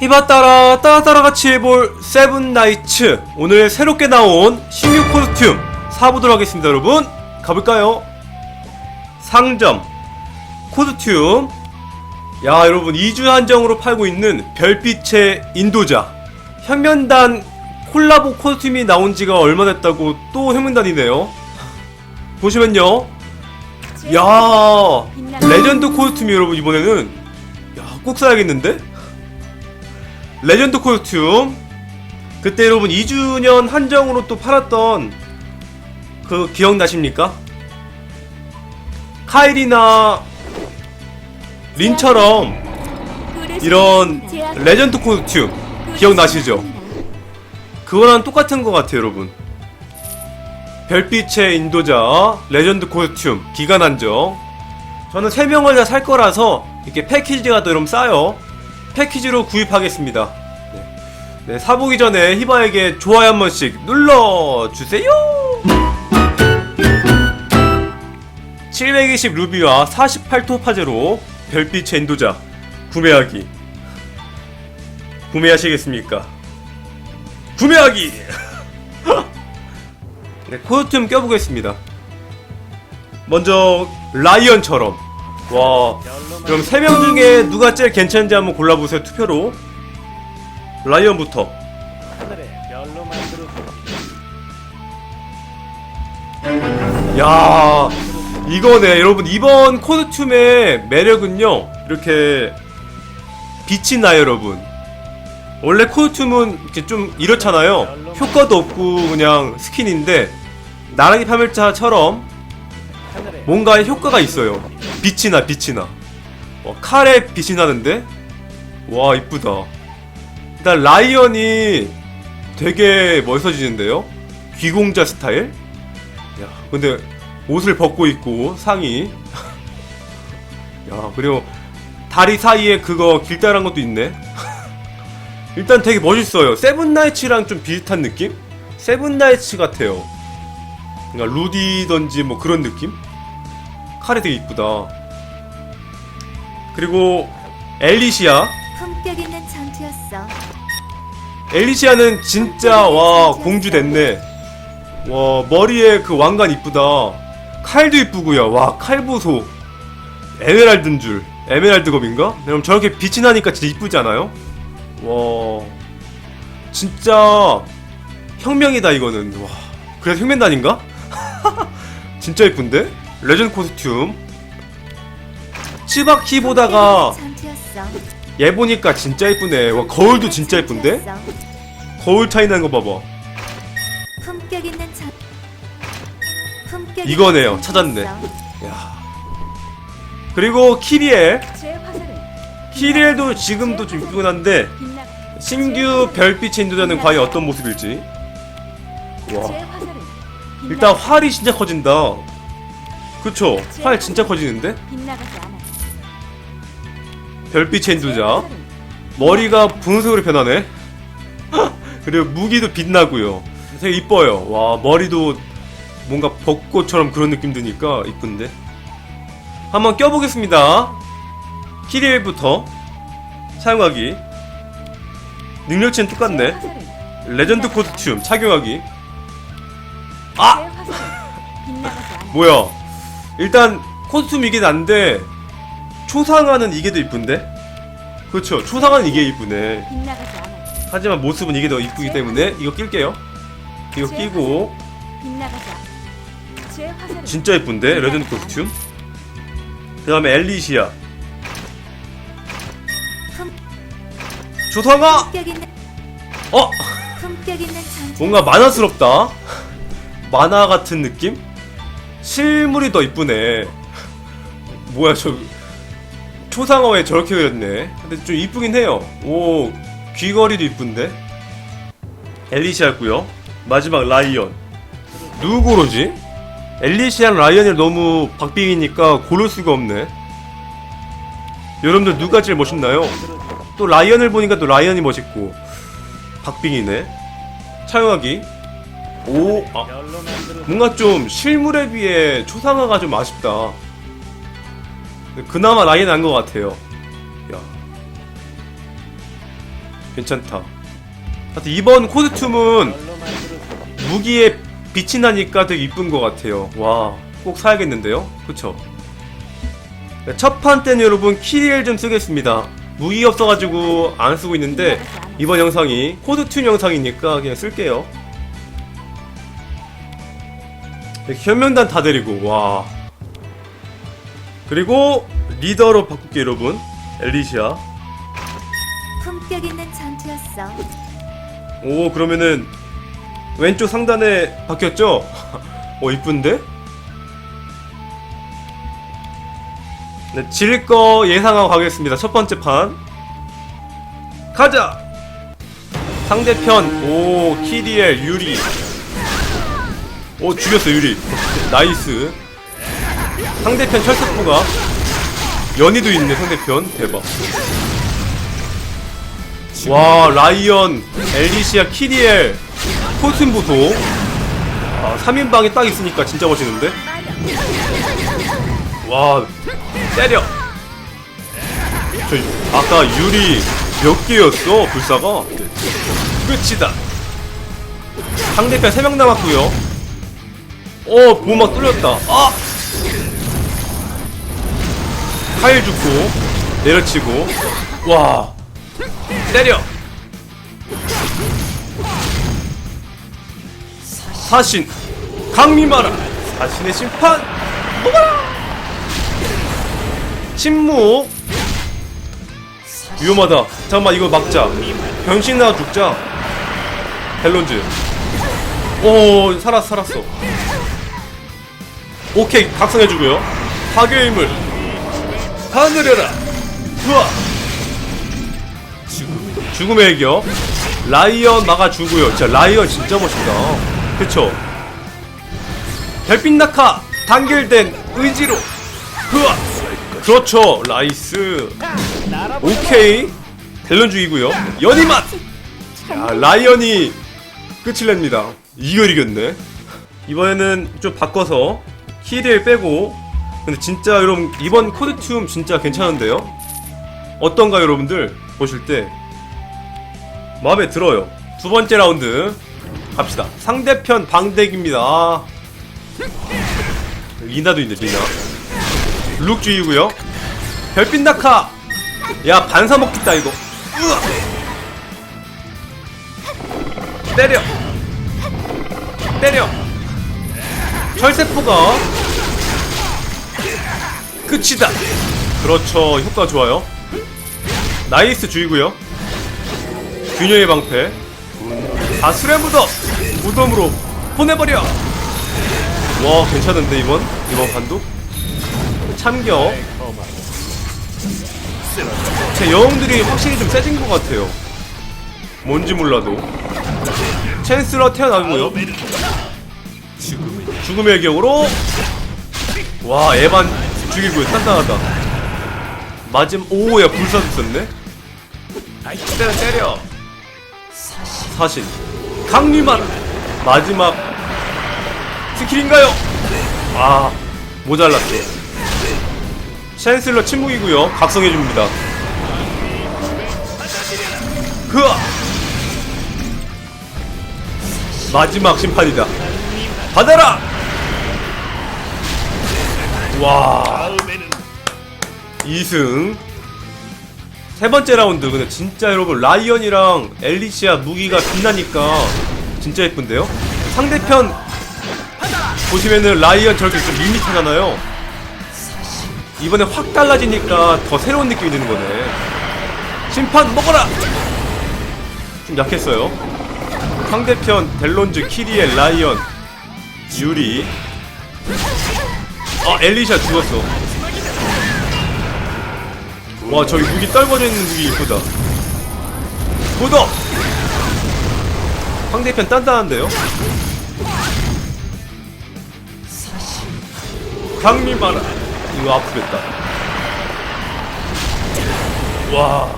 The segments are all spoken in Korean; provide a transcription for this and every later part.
히바 따라 따라 따라 같이 해볼 세븐 나이츠. 오늘 새롭게 나온 신규 코스튬 사보도록 하겠습니다 여러분. 가볼까요? 상점 코스튬. 야 여러분 2주 한정으로 팔고 있는 별빛의 인도자. 혁면단 콜라보 코스튬이 나온 지가 얼마 됐다고 또 혁면단이네요. 보시면요. 야 레전드 코스튬이 여러분 이번에는. 야 꼭 사야겠는데? 레전드 코스튬 그때 여러분 2주년 한정으로 또 팔았던 그 기억나십니까? 카일이나 린처럼 이런 레전드 코스튬 기억나시죠? 그거랑 똑같은 것 같아요 여러분. 별빛의 인도자 레전드 코스튬 기간 한정 저는 3명을 다 살 거라서 이렇게 패키지가 또 여러분 싸요 패키지로 구입하겠습니다 네. 네, 사보기 전에 히바에게 좋아요 한 번씩 눌러주세요 720 루비와 48 토 파제로 별빛의 인도자 구매하기 구매하시겠습니까? 구매하기! 네, 코스튬 껴보겠습니다 먼저 라이언처럼 와 그럼 3명 중에 누가 제일 괜찮은지 한번 골라보세요 투표로. 라이언부터. 야 이거네. 여러분 이번 코스튬의 매력은요 이렇게 빛이 나요 여러분. 원래 코스튬은 이렇게 좀 이렇잖아요. 효과도 없고 그냥 스킨인데 파멸자처럼 하늘에 뭔가 효과가 있어요 빛이 나 빛이 나. 와, 칼에 빛이 나는데? 와 이쁘다. 일단 라이언이 되게 멋있어지는데요? 귀공자 스타일? 야 근데 옷을 벗고 있고 상의. 야 그리고 다리 사이에 그거 길다란 것도 있네. 일단 되게 멋있어요. 세븐나이츠랑 좀 비슷한 느낌? 세븐나이츠 같아요. 그러니까 루디던지 뭐 그런 느낌? 칼이 되게 이쁘다 그리고 엘리시아 품격 있는 전투였어. 엘리시아는 진짜 와 공주 됐네 와 머리에 그 왕관 이쁘다 칼도 이쁘고요 와 칼 보소 에메랄드인 줄 에메랄드 검인가? 그럼 저렇게 빛이 나니까 진짜 이쁘지 않아요? 와 진짜 혁명이다 이거는 와 그래서 혁명단인가? 진짜 이쁜데? 레전드 코스튬 치바키 보다가. 얘 보니까 진짜 이쁘네 와 거울도 진짜 이쁜데? 거울 차이 나는 거 봐봐 이거네요. 찾았네. 야 그리고 키리엘 키리엘도 지금도 좀 이쁘긴 한데. 신규 별빛의 인도자는 과연 어떤 모습일지 와 일단 활이 진짜 커진다 그쵸? 활 진짜 커지는데. 별빛의 제 인도자 머리가 분홍색으로 변하네. 그리고 무기도 빛나고요. 되게 이뻐요. 와 머리도 뭔가 벚꽃처럼 그런 느낌 드니까 이쁜데? 한번 껴보겠습니다. 키리엘부터 사용하기. 능력치는 제 똑같네. 레전드 코스튬 착용하기. 제 아! 뭐야 일단 코스튬 이게 난데 초상화는 이게 더 이쁜데? 그렇죠. 초상화는 이게 이쁘네. 않아. 하지만 모습은 이게 더 이쁘기 때문에 이거 낄게요. 이거 끼고. 빛나가지 않아. 제 화살은 진짜 이쁜데? 레전드 코스튬? 그 다음에 엘리시아. 품격 있는 어? 품격 있는 전투. 뭔가 만화스럽다. 만화 같은 느낌 실물이 더 이쁘네. 뭐야 저 초상화 왜 저렇게 그렸네. 근데 좀 이쁘긴 해요. 오 귀걸이도 이쁜데? 엘리시아고요. 마지막 라이언. 누구 고르지? 엘리시아랑 라이언이 너무 박빙이니까 고를 수가 없네. 여러분들 누가 제일 멋있나요? 또 라이언을 보니까 또 라이언이 멋있고 박빙이네. 차용하기. 오 아, 뭔가 좀 실물에 비해 초상화가 좀 아쉽다 그나마 라이언 난것 같아요 야 괜찮다. 하여튼 이번 코스튬은. 무기에 빛이 나니까 되게 이쁜 것 같아요. 와, 꼭 사야겠는데요? 그쵸? 네, 첫판 때는 여러분 키리엘 좀 쓰겠습니다. 무기 없어가지고 안 쓰고 있는데 이번 영상이 코드튠 영상이니까 그냥 쓸게요. 현명단 다 데리고 와. 그리고 리더로 바꿀게 여러분. 엘리시아. 품격 있는 전투였어. 오 그러면은 왼쪽 상단에 바뀌었죠? 어 이쁜데? 네, 질 거 예상하고 가겠습니다. 첫 번째 판 가자. 상대편 오 키리엘 유리 오 죽였어 유리. 나이스. 상대편 철석부가 연희도 있네 상대편. 대박. 와 라이언 엘리시아 키리엘 보소 아 3인방이 딱 있으니까 진짜 멋있는데? 와 때려. 저 아까 유리 몇 개였어 불사가? 끝이다. 상대편 3명 남았고요 어 보호막 뚫렸다. 아! 카일 죽고 내려치고. 와. 때려! 사신 강림하라! 사신의 심판! 먹어라! 침묵! 위험하다. 잠깐만 이거 막자. 변신 나와 죽자. 헬론즈. 오 살았어 살았어 오케이 각성해주고요. 파괴의 힘을 하늘해라. 좋아. 죽음의 애교 라이언 막아주고요. 진짜 라이언 진짜 멋있다. 그쵸? 별빛 낙하 단결된 의지로. 흐아. 그렇죠 라이스. 오케이. 델런 죽이고요. 연희맛. 야 라이언이 끝을 냅니다. 이걸 이겼네. 이번에는 좀 바꿔서 키리를 빼고 근데 진짜 여러분 이번 코드튬 진짜 괜찮은데요 어떤가 여러분들 보실 때 마음에 들어요. 두 번째 라운드 갑시다. 상대편 방덱입니다. 아. 리나도 있네 리나. 룩주의고요. 별빛 낙하. 야 반사 먹겠다 이거. 으악. 때려. 때려. 철세포가 끝이다. 그렇죠. 효과 좋아요. 나이스 주의고요. 균형의 방패. 아수레 무덤 무덤으로 보내버려. 와 괜찮은데 이번? 이번 판도? 참겨. 제 영웅들이 확실히 좀 세진 것 같아요. 뭔지 몰라도. 챈스러 태어나고요 죽음의 격으로 와 에반 죽이고요 단단하다. 맞음 오야 불사 있었네 때려 때려. 사신. 강림하라 마지막 스킬인가요? 아 모자랐어 챈슬러 침묵이고요. 각성해줍니다. 흐아! 마지막 심판이다 받아라! 와. 2승. 세 번째 라운드. 근데 진짜 여러분 라이언이랑 엘리시아 무기가 빛나니까 진짜 예쁜데요? 상대편 보시면은 라이언 저렇게 좀 밋밋하잖아요. 이번에 확 달라지니까 더 새로운 느낌이 드는 거네. 심판 먹어라! 좀 약했어요. 상대편 델론즈, 키리엘, 라이언, 유리 아 엘리시아 죽었어. 와 저기 무기 떨궈져 있는 무기 이쁘다. 보더 상대편 단단한데요? 강림하라. 이거 아프겠다. 와.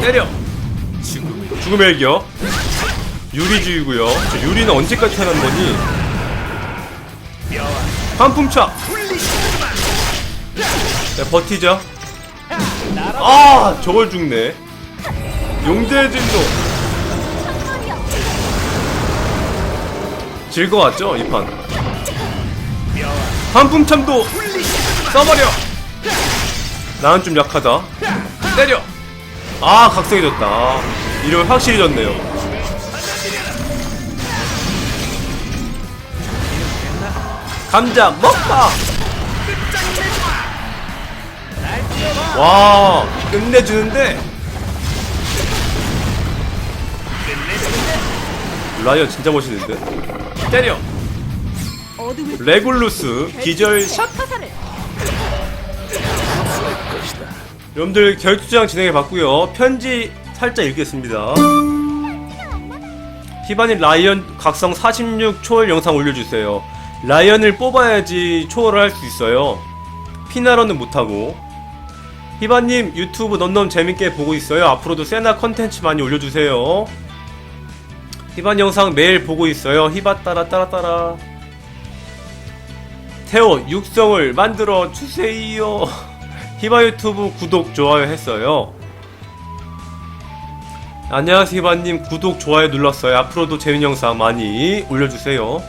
때려. 죽음의 애교 유리주의고요. 저 유리는 언제까지 태어난 거니? 환풍차. 네, 버티죠. 아 저걸 죽네. 용대의 진도. 질것 같죠 이 판? 한풍참도. 써버려. 나는 좀 약하다. 때려. 아 각성해졌다. 이러면 확실히 졌네요 감자 먹다 와 끝내주는데. 라이언 진짜 멋있는데. 때려. 레굴루스 기절샷. 화살을. 여러분들 결투장 진행해 봤고요. 편지 살짝 읽겠습니다. 히바님 라이언 각성 46 초월 영상 올려주세요 라이언을 뽑아야지 초월을 할 수 있어요. 피나러는 못하고. 히바님 유튜브 넘넘 재밌게 보고 있어요. 앞으로도 세나 컨텐츠 많이 올려주세요. 히반 영상 매일 보고 있어요. 히바 따라 따라 따라. 태호 육성을 만들어 주세요. 히바 유튜브 구독 좋아요 했어요. 안녕하세요 히바님. 구독 좋아요 눌렀어요. 앞으로도 재밌는 영상 많이 올려주세요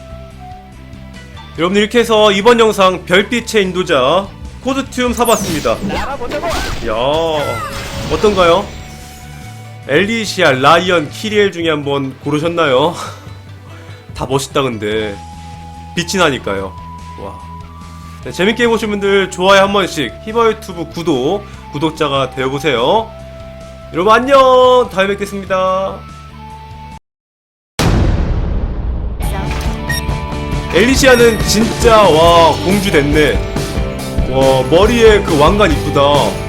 여러분 이렇게 해서 이번 영상 별빛의 인도자 코드튬 사봤습니다. 야 어떤가요? 엘리시아, 라이언, 키리엘 중에 한번 고르셨나요? 다 멋있다 근데. 빛이 나니까요. 와. 네, 재밌게 보신 분들 좋아요 한 번씩. 히바 유튜브 구독 구독자가 되어보세요. 여러분 안녕! 다음에 뵙겠습니다 엘리시아는 진짜 와 공주 됐네. 와 머리에 그 왕관 이쁘다